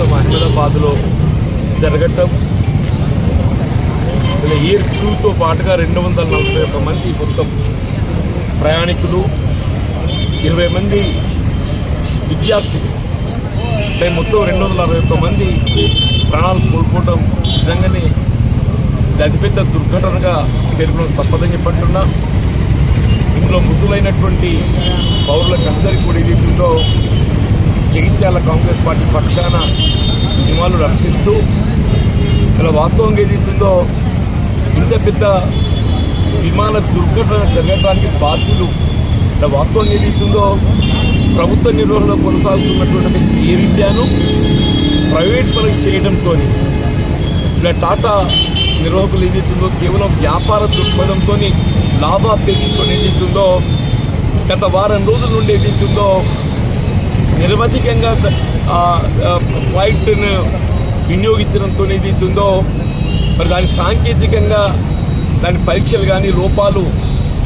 మొత్తం అహ్మదాబాద్లో జరగటం. ఇలా ఎయిర్ క్రూతో పాటుగా రెండు వందల నలభై ఒక్క మంది మొత్తం ప్రయాణికులు ఇరవై మంది విద్యార్థులు. అంటే మొత్తం రెండు వందల అరవై ఒక్క మంది ప్రాణాలు కోల్పోవడం నిజంగానే ఇది అతిపెద్ద దుర్ఘటనగా పేర్కొనడం తప్పదని చెప్పంటున్నా ఇందులో మృతులైనటువంటి పౌరులకు అందరికీ కూడా ఏదైతుందో జగిత్యాల కాంగ్రెస్ పార్టీ పక్షాన నివాళులు అర్పిస్తూ ఇలా వాస్తవంగా ఏదైతుందో ఇంత పెద్ద విమాన దుర్ఘటన జరగడానికి బాధ్యులు ఇలా వాస్తవంగా ఏదైతుందో ప్రభుత్వ నిర్వహణలో కొనసాగుతున్నటువంటి ఏ విద్యను ప్రైవేట్ పనులు చేయడంతో ఇలా టాటా నిర్వాహకులు ఏదైతుందో కేవలం వ్యాపార దృక్పథంతో లాభాపేక్షతో ఏదైతుందో గత వారం రోజుల నుండి ఏదైతుందో నిరవధికంగా ఫ్లైట్ను వినియోగించడంతో ఏదైతుందో మరి దాని సాంకేతికంగా దాని పరీక్షలు కానీ లోపాలు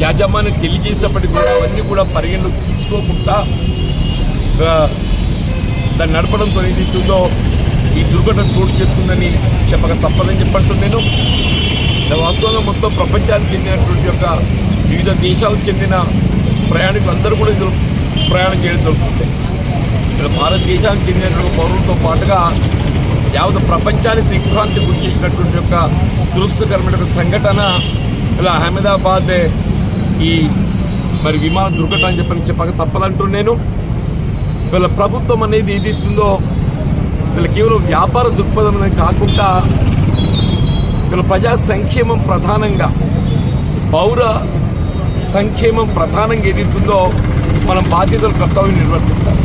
యాజమాన్యం తెలియజేసినప్పటికీ కూడా అవన్నీ కూడా పరిగణలోకి తీసుకోకుండా దాన్ని నడపడంతో ఏదైతుందో ఈ దుర్ఘటన చోటు చేసుకుందని చెప్పక తప్పదని చెప్పంటూ నేను. వాస్తవంగా మొత్తం ప్రపంచానికి చెందినటువంటి యొక్క వివిధ దేశాలకు చెందిన ప్రయాణికులు అందరూ కూడా ఇందులో ప్రయాణం చేయడం జరుగుతుంది. ఇక్కడ భారతదేశానికి చెందినటువంటి పౌరులతో పాటుగా యావత్ ప్రపంచానికి దిగ్భ్రాంతి గురి చేసినటువంటి యొక్క దురదృష్టకరమైన సంఘటన ఇలా అహ్మదాబాద్ ఈ మరి విమాన దుర్ఘటన అని చెప్పని చెప్పక తప్పదంటూ నేను. వీళ్ళ ప్రభుత్వం అనేది ఏది ఇస్తుందో వీళ్ళ కేవలం వ్యాపార దృక్పథం అనేది కాకుండా వీళ్ళ ప్రజా సంక్షేమం ప్రధానంగా పౌర సంక్షేమం ప్రధానంగా ఏదైతుందో మనం బాధ్యతలు కర్తవ్యం నిర్వర్తిస్తాం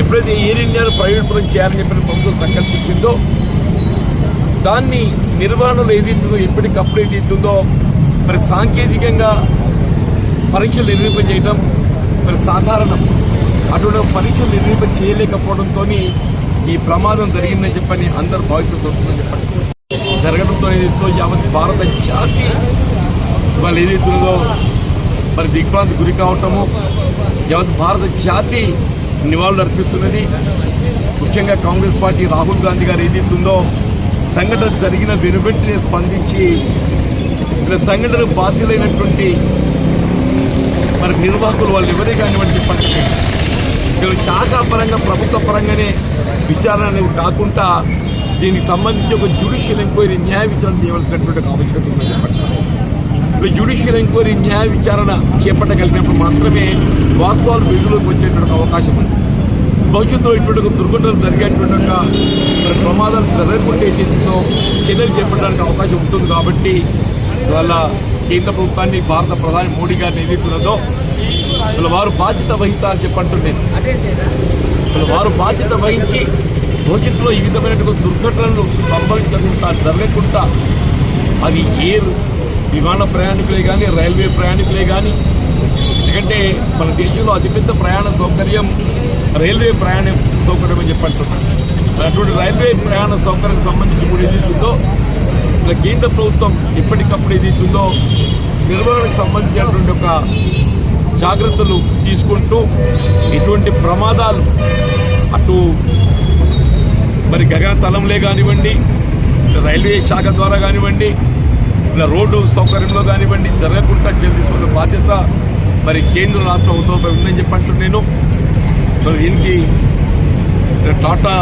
ఎప్పుడైతే ఎయిర్ ఇండియాను ప్రైవేట్ చేయాలని చెప్పిన ప్రభుత్వం సంకల్పించిందో దాన్ని నిర్వహణలో ఏదైతుందో ఎప్పటికప్పుడు ఏదైతుందో మరి సాంకేతికంగా పరీక్షలు నిర్వహింపజేయడం మరి సాధారణం. అటువంటి పరీక్షలు నిర్వహింప చేయలేకపోవడంతో ఈ ప్రమాదం జరిగిందని చెప్పని అందరు భావిస్తుందని చెప్పండి. జరగడంతో ఏదైతుందో యావత్ భారత జాతి వాళ్ళు ఏదైతుందో మరి దిగ్భ్రాంతి గురి కావటము యావత్ భారత జాతి నివాళులు అర్పిస్తున్నది. ముఖ్యంగా కాంగ్రెస్ పార్టీ రాహుల్ గాంధీ గారు ఏదైతుందో సంఘటన జరిగిన వెనువెంటనే స్పందించి ఇలా సంఘటన బాధ్యులైనటువంటి మరి నిర్వాహకులు వాళ్ళు ఎవరే కానివ్వండి చెప్పండి వీళ్ళు శాఖా పరంగా ప్రభుత్వ పరంగానే విచారణ అనేది కాకుండా దీనికి సంబంధించి ఒక జ్యుడిషియల్ ఎంక్వైరీ న్యాయ విచారణ చేయవలసినటువంటి ఒక ఆవశ్యకత ఉందని చెప్పండి జ్యుడిషియల్ ఎంక్వైరీ న్యాయ విచారణ చేపట్టగలిగినప్పుడు మాత్రమే వాస్తవాలు వెలుగులోకి వచ్చేటువంటి అవకాశం ఉంది. భవిష్యత్తులో ఇటువంటి దుర్ఘటనలు జరిగేటువంటి ప్రమాదాలు జరగకుండా ఏం చర్యలు చేపట్టడానికి అవకాశం ఉంటుంది కాబట్టి ఇవాళ కేంద్ర ప్రభుత్వాన్ని భారత ప్రధాని మోడీ గారిని ఏదైతున్నదో వారు బాధ్యత వహిస్తారని చెప్పంటున్నాను వీళ్ళ వారు బాధ్యత వహించి భవిష్యత్తులో ఈ విధమైనటువంటి దుర్ఘటనలు సంభవించకుండా జరగకుండా అది ఏ విమాన ప్రయాణికులే కానీ రైల్వే ప్రయాణికులే కానీ ఎందుకంటే మన దేశంలో అతిపెద్ద ప్రయాణ సౌకర్యం రైల్వే ప్రయాణ సౌకర్యం అని చెప్పంటున్నాను అటువంటి రైల్వే ప్రయాణ సౌకర్యం సంబంధించి కూడా ఏదైతుందో ఇలా కేంద్ర ప్రభుత్వం ఎప్పటికప్పుడు ఏదైతుందో నిర్వహణకు సంబంధించినటువంటి ఒక జాగ్రత్తలు తీసుకుంటూ ఇటువంటి ప్రమాదాలు అటు మరి గగనతలంలే కానివ్వండి రైల్వే శాఖ ద్వారా కానివ్వండి ఇలా రోడ్డు సౌకర్యంలో కానివ్వండి జరగకుండా చర్య తీసుకునే బాధ్యత మరి కేంద్ర రాష్ట్ర ప్రభుత్వంపై ఉందని చెప్పంటూ నేను. మరి దీనికి టాటా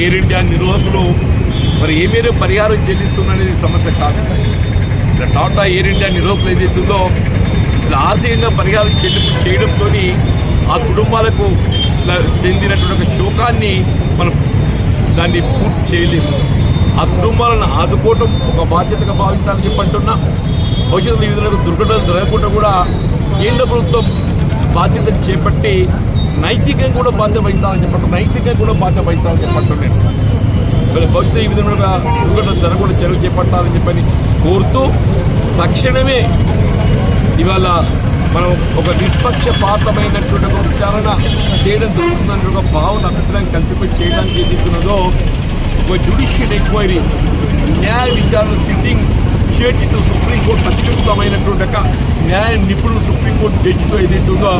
ఎయిర్ ఇండియా నిర్వాహకులు మరి ఏమేమి పరిహారం చెల్లిస్తుందనేది సమస్య కాదు. ఇలా టాటా ఎయిర్ ఇండియా నిర్వాహకులు ఏదైతుందో ఇలా ఆర్థికంగా పరిహారం చెల్లింపు చేయడంతో ఆ కుటుంబాలకు చెందినటువంటి ఒక శోకాన్ని మనం దాన్ని పూర్తి చేయలేము. ఆ కుటుంబాలను ఆదుకోవటం ఒక బాధ్యతగా భావించాలని చెప్పంటున్నా భవిష్యత్తులో ఈ విధంగా దుర్ఘటనలు జరగకుండా కూడా కేంద్ర ప్రభుత్వం బాధ్యతలు చేపట్టి నైతికంగా కూడా బాధ్యత వహిస్తామని చెప్పండి. నైతికంగా కూడా బాధ్యత వహించాలని చెప్పంటున్నాను మరి భవిష్యత్తు ఈ విధంగా దుర్ఘటన జరగకుండా చర్యలు చేపట్టాలని చెప్పని కోరుతూ తక్షణమే ఇవాళ మనం ఒక నిష్పక్షపాతమైనటువంటి ఒక విచారణ చేయడం జరుగుతుందని ఒక భావన అభిప్రాయం కల్పించి చేయడానికి ఏదైతున్నదో ఒక జ్యుడిషియల్ ఎంక్వైరీ న్యాయ విచారణ సిట్టింగ్ షేటితో సుప్రీంకోర్టు అత్యుత్తమైనటువంటి ఒక న్యాయ నిపుణులు సుప్రీంకోర్టు జడ్జితో ఏదైతుందో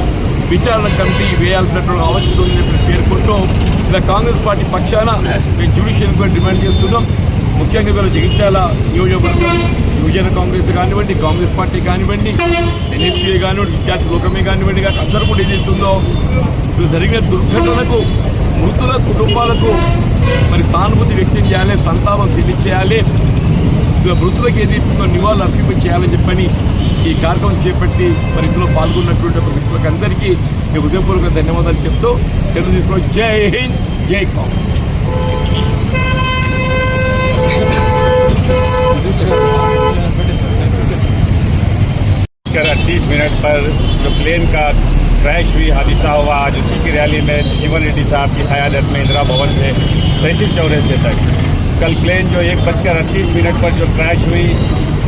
విచారణ కమిటీ వేయాల్సినటువంటి ఆవశ్యకత ఉందని పేర్కొంటూ ఇలా కాంగ్రెస్ పార్టీ పక్షాన మేము జ్యుడిషియల్ కూడా డిమాండ్ చేస్తున్నాం. ముఖ్యంగా వీళ్ళ జగిత్యాల నియోజకవర్గం యువజన కాంగ్రెస్ కానివ్వండి కాంగ్రెస్ పార్టీ కానివ్వండి ఎన్ఎస్సీఏ కానివ్వండి విద్యార్థి లోకమే కానివ్వండి కానీ అందరూ కూడా ఏదైతుందో ఇప్పుడు జరిగిన దుర్ఘటనకు మృతుల కుటుంబాలకు మరి సానుభూతి వ్యక్తం చేయాలి సంతాపం తెలియచేయాలి. ఇక మృతులకు ఏదైతుందో నివాళులు అర్పింప చేయాలని చెప్పని ఈ కార్యక్రమం చేపట్టి మరి ఇందులో పాల్గొన్నటువంటి ఒక వ్యక్తులకు అందరికీ నేను హృదయపూర్వక ధన్యవాదాలు చెప్తూ సెలవు తీసుకుని జై హింద్ జై కాంగ్రెస్ कर अड़तीस मिनट पर जो प्लेन का क्रैश हुई हादसा हुआ आज उसी की रैली में जीवन रेड्डी साहब की क़्यादत में इंदिरा भवन से तहसील चौराहे तक कल प्लेन जो एक बजकर अड़तीस मिनट पर जो क्रैश हुई,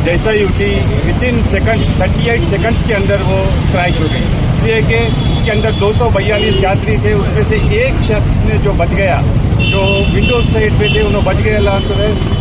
जैसा ही उठी within seconds thirty eight seconds के अंदर वो क्रैश हो गई। इसलिए कि इसके अंदर दो सौ बयालीस यात्री थे, उसमें से एक शख्स ने जो बच गया, जो विंडो साइड पे थे, उन्होंने बच गए अल्लाह तो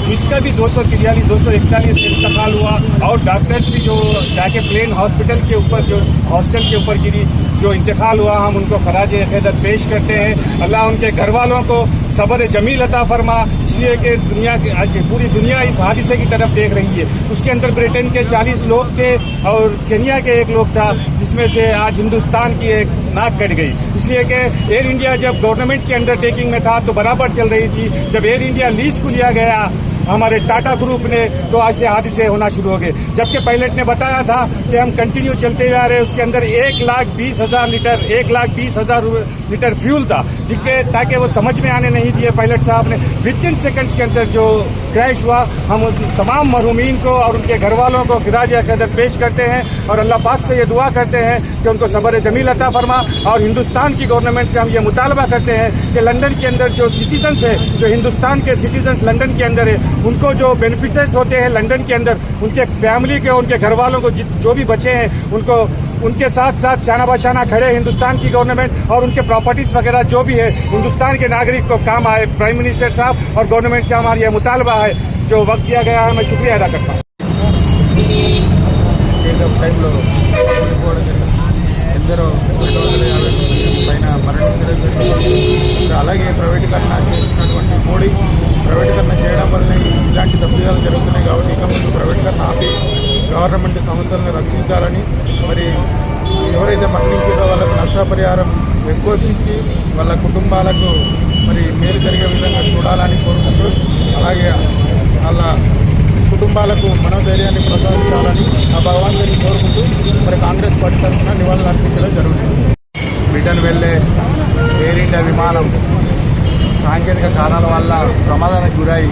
जिसका भी दो सौ तिरयालीस दो सौ इकतालीस इंतकाल हुआ। और डॉक्टर्स भी जो जाके प्लेन हॉस्पिटल के ऊपर, जो हॉस्टल के ऊपर गिरी, जो इंतकाल हुआ, हम उनको खराज अकीदत पेश करते हैं। अल्लाह उनके घर वालों को सबर जमील अता फरमा, इसलिए कि दुनिया के, आज पूरी दुनिया इस हादसे की तरफ़ देख रही है। उसके अंदर ब्रिटेन के 40 लोग थे और केनिया के एक लोग था, जिसमें से आज हिंदुस्तान की एक नाक कट गई। इसलिए कि एयर इंडिया जब गवर्नमेंट की अंडरटेकिंग में था तो बराबर चल रही थी। जब एयर इंडिया लीज को लिया गया हमारे टाटा ग्रुप ने तो ऐसे हादसे होना शुरू हो गए। जबकि पायलट ने बताया था कि हम कंटिन्यू चलते जा रहे हैं। उसके अंदर एक लाख बीस हज़ार लीटर, एक लाख बीस हज़ार लीटर फ्यूल था, जिसके ताकि वो समझ में आने नहीं दिए पायलट साहब ने। विद इन सेकंड्स के अंदर जो क्रैश हुआ, हम उन तमाम मरहुमीन को और उनके घर वालों को खिराज अकदर पेश करते हैं और अल्लाह पाक से ये दुआ करते हैं कि उनको सबर जमील अता फरमा और हिंदुस्तान की गवर्नमेंट से हम ये मुतालबा करते हैं कि लंदन के अंदर जो सिटीजन्स है, जो हिंदुस्तान के सिटीजन्स लंदन के अंदर है उनको जो बेनिफिशर्स होते हैं लंदन के अंदर उनके फैमिली के उनके घर वालों को जित- जो भी बचे हैं उनको उनके साथ साथ शाना बशाना खड़े हिंदुस्तान की गवर्नमेंट और उनके प्रॉपर्टीज वगैरह जो भी है हिंदुस्तान के नागरिक को काम आए प्राइम मिनिस्टर साहब और गवर्नमेंट से हमारा यह मुतालबा है जो वक्त दिया गया है मैं शुक्रिया अदा करता हूँ స్టేట్ ఆఫ్ టైంలో చనిపోవడం జరిగింది ఎందరో రెండు వందల యాభై మంది పైన మరణించడం జరిగింది అలాగే ప్రైవేటీకరణ చేస్తున్నటువంటి మోడీ ప్రైవేటీకరణ చేయడం వల్ల ఇలాంటి తప్పిదాలు జరుగుతున్నాయి కాబట్టి ఇక ముందు ప్రైవేటీకరణ ఆపి గవర్నమెంట్ సంస్థలను రక్షించాలని మరి ఎవరైతే మరణించారో వాళ్ళకు నష్టపరిహారం ఎక్కువ ఇచ్చి వాళ్ళ కుటుంబాలకు మరి మేలు జరిగే విధంగా చూడాలని కోరుకుంటూ అలాగే వాళ్ళ కుటుంబాలకు మనోధైర్యాన్ని ప్రసాదించాలని ఆ భగవంతుని కోరుకుంటూ మరి కాంగ్రెస్ పార్టీ తరఫున నివాళులు అర్పించడం జరుగుతుంది. బ్రిటన్ వెళ్ళే ఎయిర్ ఇండియా విమానం సాంకేతిక కారణాల వల్ల ప్రమాదానికి గురై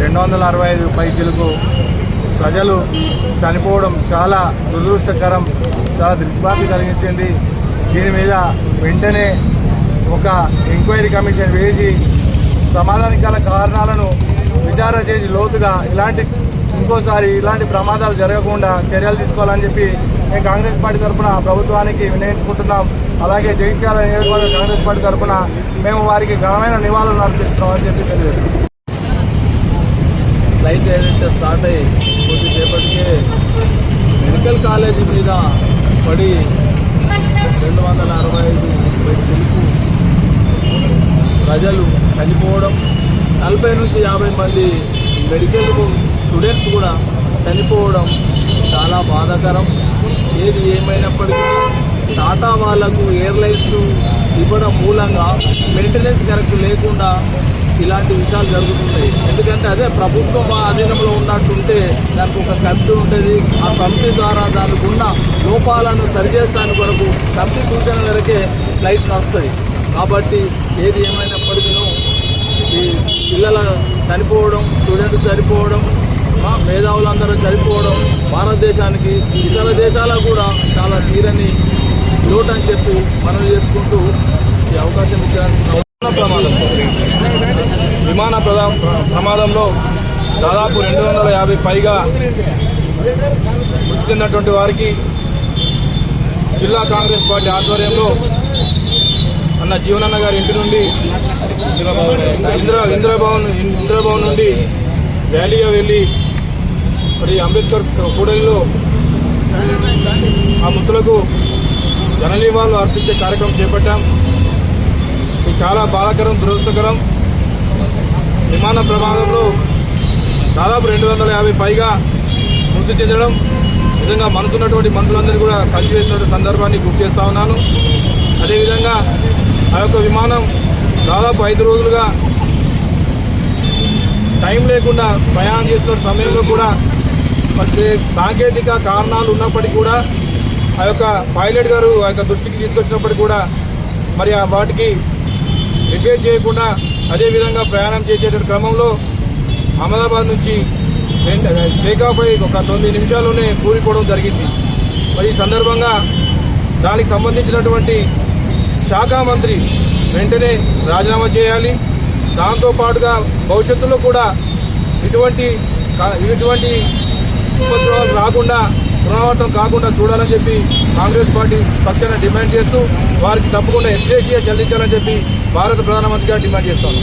రెండు వందల అరవై ఐదు పైసలకు ప్రజలు చనిపోవడం చాలా దురదృష్టకరం చాలా దిగ్భ్రాంతి కలిగించింది. దీని మీద వెంటనే ఒక ఎంక్వైరీ కమిషన్ వేసి ప్రమాదానికి గల కారణాలను విచారణ చేసి లోతుగా ఇలాంటి ఇంకోసారి ఇలాంటి ప్రమాదాలు జరగకుండా చర్యలు తీసుకోవాలని చెప్పి మేము కాంగ్రెస్ పార్టీ తరఫున ప్రభుత్వానికి వినియోగించుకుంటున్నాం. అలాగే జగిత్యాల నియోజకవర్గ కాంగ్రెస్ పార్టీ తరఫున మేము వారికి ఘనమైన నివాళులు అర్పిస్తున్నామని చెప్పి తెలియజేస్తున్నాం. ఫ్లైట్ ఏదైతే స్టార్ట్ అయ్యి కొద్దిసేపటికే మెడికల్ కాలేజీ మీద పడి రెండు వందల అరవై ఐదు చిలుకు ప్రజలు చనిపోవడం నలభై నుంచి యాభై మంది మెడికల్ స్టూడెంట్స్ కూడా చనిపోవడం చాలా బాధాకరం. ఏది ఏమైనప్పటికీ టాటా వాళ్ళకు ఎయిర్లైన్స్ ఇవ్వడం మూలంగా మెయింటెనెన్స్ కరెక్ట్ లేకుండా ఇలాంటి విషయాలు జరుగుతున్నాయి. ఎందుకంటే అదే ప్రభుత్వం అధీనంలో ఉన్నట్టుంటే దానికి ఒక కమిటీ ఉంటుంది. ఆ కమిటీ ద్వారా దానికి ఉన్న లోపాలను సరిచేయడానికి వరకు కమిటీ సూచన మేరకే ఫ్లైట్లు వస్తాయి. కాబట్టి ఏది ఏమైనప్పటికీ ఈ పిల్లల చనిపోవడం స్టూడెంట్స్ చనిపోవడం మేధావులందరూ చనిపోవడం భారతదేశానికి ఇతర దేశాలకు కూడా చాలా తీరని లోటు అని చెప్పి మనం చేసుకుంటూ ఈ అవకాశం ఇచ్చినందుకు ప్రమాదం. విమాన ప్రదా ప్రమాదంలో దాదాపు రెండు వందల యాభై పైగా మృతి చెందినటువంటి వారికి జిల్లా కాంగ్రెస్ పార్టీ ఆధ్వర్యంలో అన్న జీవనన్న గారి ఇంటి నుండి ఇందిరా ఇందిరాభవన్ ఇందిరాభవన్ నుండి వ్యాలీగా వెళ్ళి మరి అంబేద్కర్ కూడలిలో ఆ మృతులకు జనలీవాళ్ళు అర్పించే కార్యక్రమం చేపట్టాం. ఇది చాలా బాధాకరం దురదృష్టకరం. విమాన ప్రమాదంలో దాదాపు రెండు వందల యాభై పైగా మృతి చెందడం నిజంగా మనసున్నటువంటి మనుషులందరినీ కూడా కలిసివేసినటువంటి సందర్భాన్ని గుర్తు చేస్తా ఉన్నాను. అదేవిధంగా ఆ యొక్క విమానం దాదాపు ఐదు రోజులుగా టైం లేకుండా ప్రయాణం చేస్తున్న సమయంలో కూడా సాంకేతిక కారణాలు ఉన్నప్పటికీ కూడా ఆ యొక్క పైలట్ గారు ఆ యొక్క దృష్టికి తీసుకొచ్చినప్పటికీ కూడా మరి ఆ వాటికి రిపేర్ చేయకుండా అదేవిధంగా ప్రయాణం చేసేటువంటి క్రమంలో అహ్మదాబాద్ నుంచి టేకాఫ్ అయి ఒక తొమ్మిది నిమిషాల్లోనే కూలిపోవడం జరిగింది. మరి ఈ సందర్భంగా దానికి సంబంధించినటువంటి శాఖ మంత్రి వెంటనే రాజీనామా చేయాలి. దాంతో పాటుగా భవిష్యత్తులో కూడా ఇటువంటి ఇటువంటి ఉపద్రవాలు రాకుండా పునరావృతం కాకుండా చూడాలని చెప్పి కాంగ్రెస్ పార్టీ పక్షాన డిమాండ్ చేస్తూ వారికి తప్పకుండా ఎక్సేషియా చెల్లించాలని చెప్పి భారత ప్రధానమంత్రిగా డిమాండ్ చేస్తాను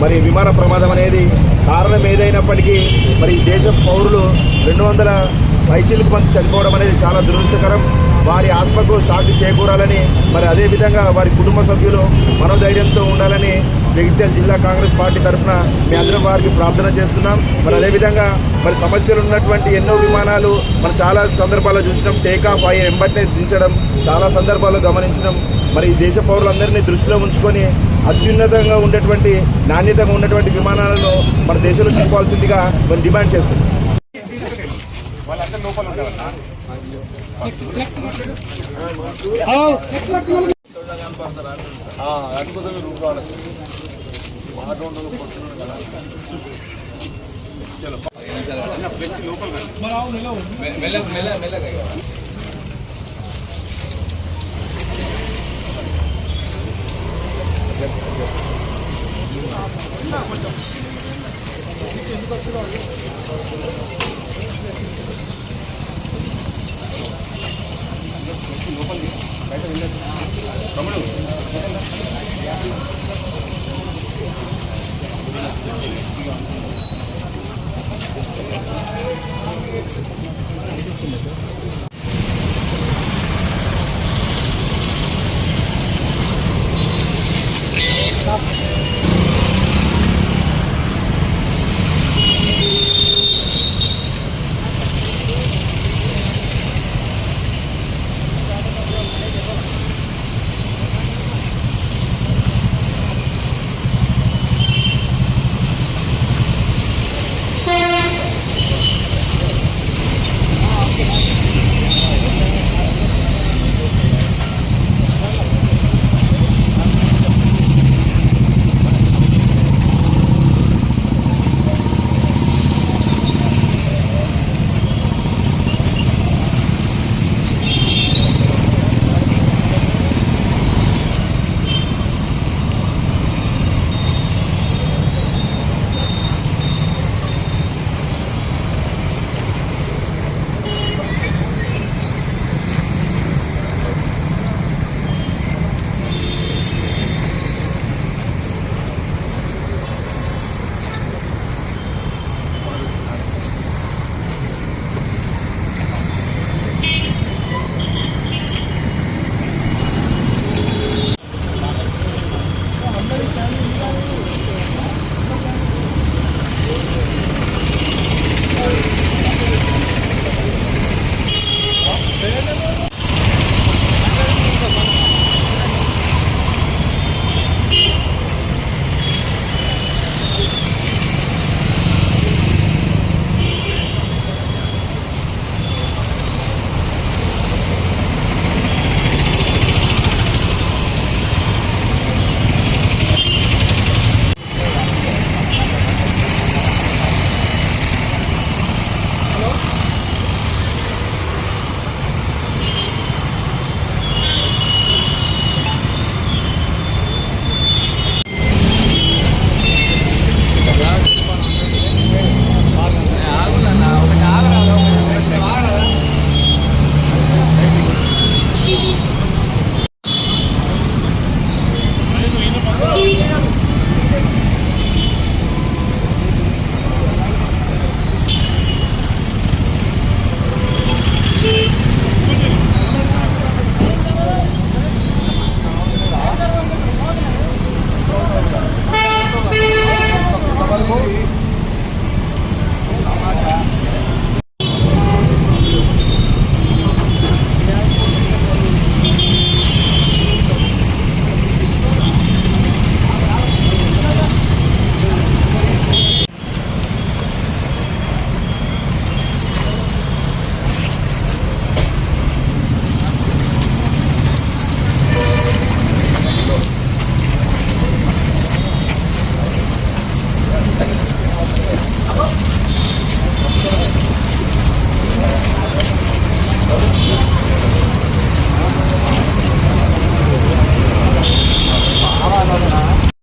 మరి విమాన ప్రమాదం అనేది కారణం ఏదైనప్పటికీ మరి దేశ పౌరులు రెండు వందల పైచీలకు మంది చనిపోవడం అనేది చాలా దురదృష్టకరం. వారి ఆత్మకు శాంతి చేకూరాలని మరి అదేవిధంగా వారి కుటుంబ సభ్యులు మనోధైర్యంతో ఉండాలని జగిత్యాల జిల్లా కాంగ్రెస్ పార్టీ తరఫున మీ అందరం వారికి ప్రార్థన చేస్తున్నాం. మరి అదేవిధంగా మరి సమస్యలు ఉన్నటువంటి ఎన్నో విమానాలు మనం చాలా సందర్భాల్లో చూసినాం. టేకాఫ్ అయ్యే వెంబటనే దించడం చాలా సందర్భాల్లో గమనించడం మరి ఈ దేశ పౌరులందరినీ దృష్టిలో ఉంచుకొని అత్యున్నతంగా ఉండేటువంటి నాణ్యతగా ఉన్నటువంటి విమానాలను మన దేశంలో తీసుకోవాల్సిందిగా మనం డిమాండ్ చేస్తున్నాం. లేకపోతే మీరు రూపాయలు మాట ఉండదు కొట్టున్నాడు కదా చలో లోపల మెల్ల మెల్ల మెల్లగా కొంచెం Stop.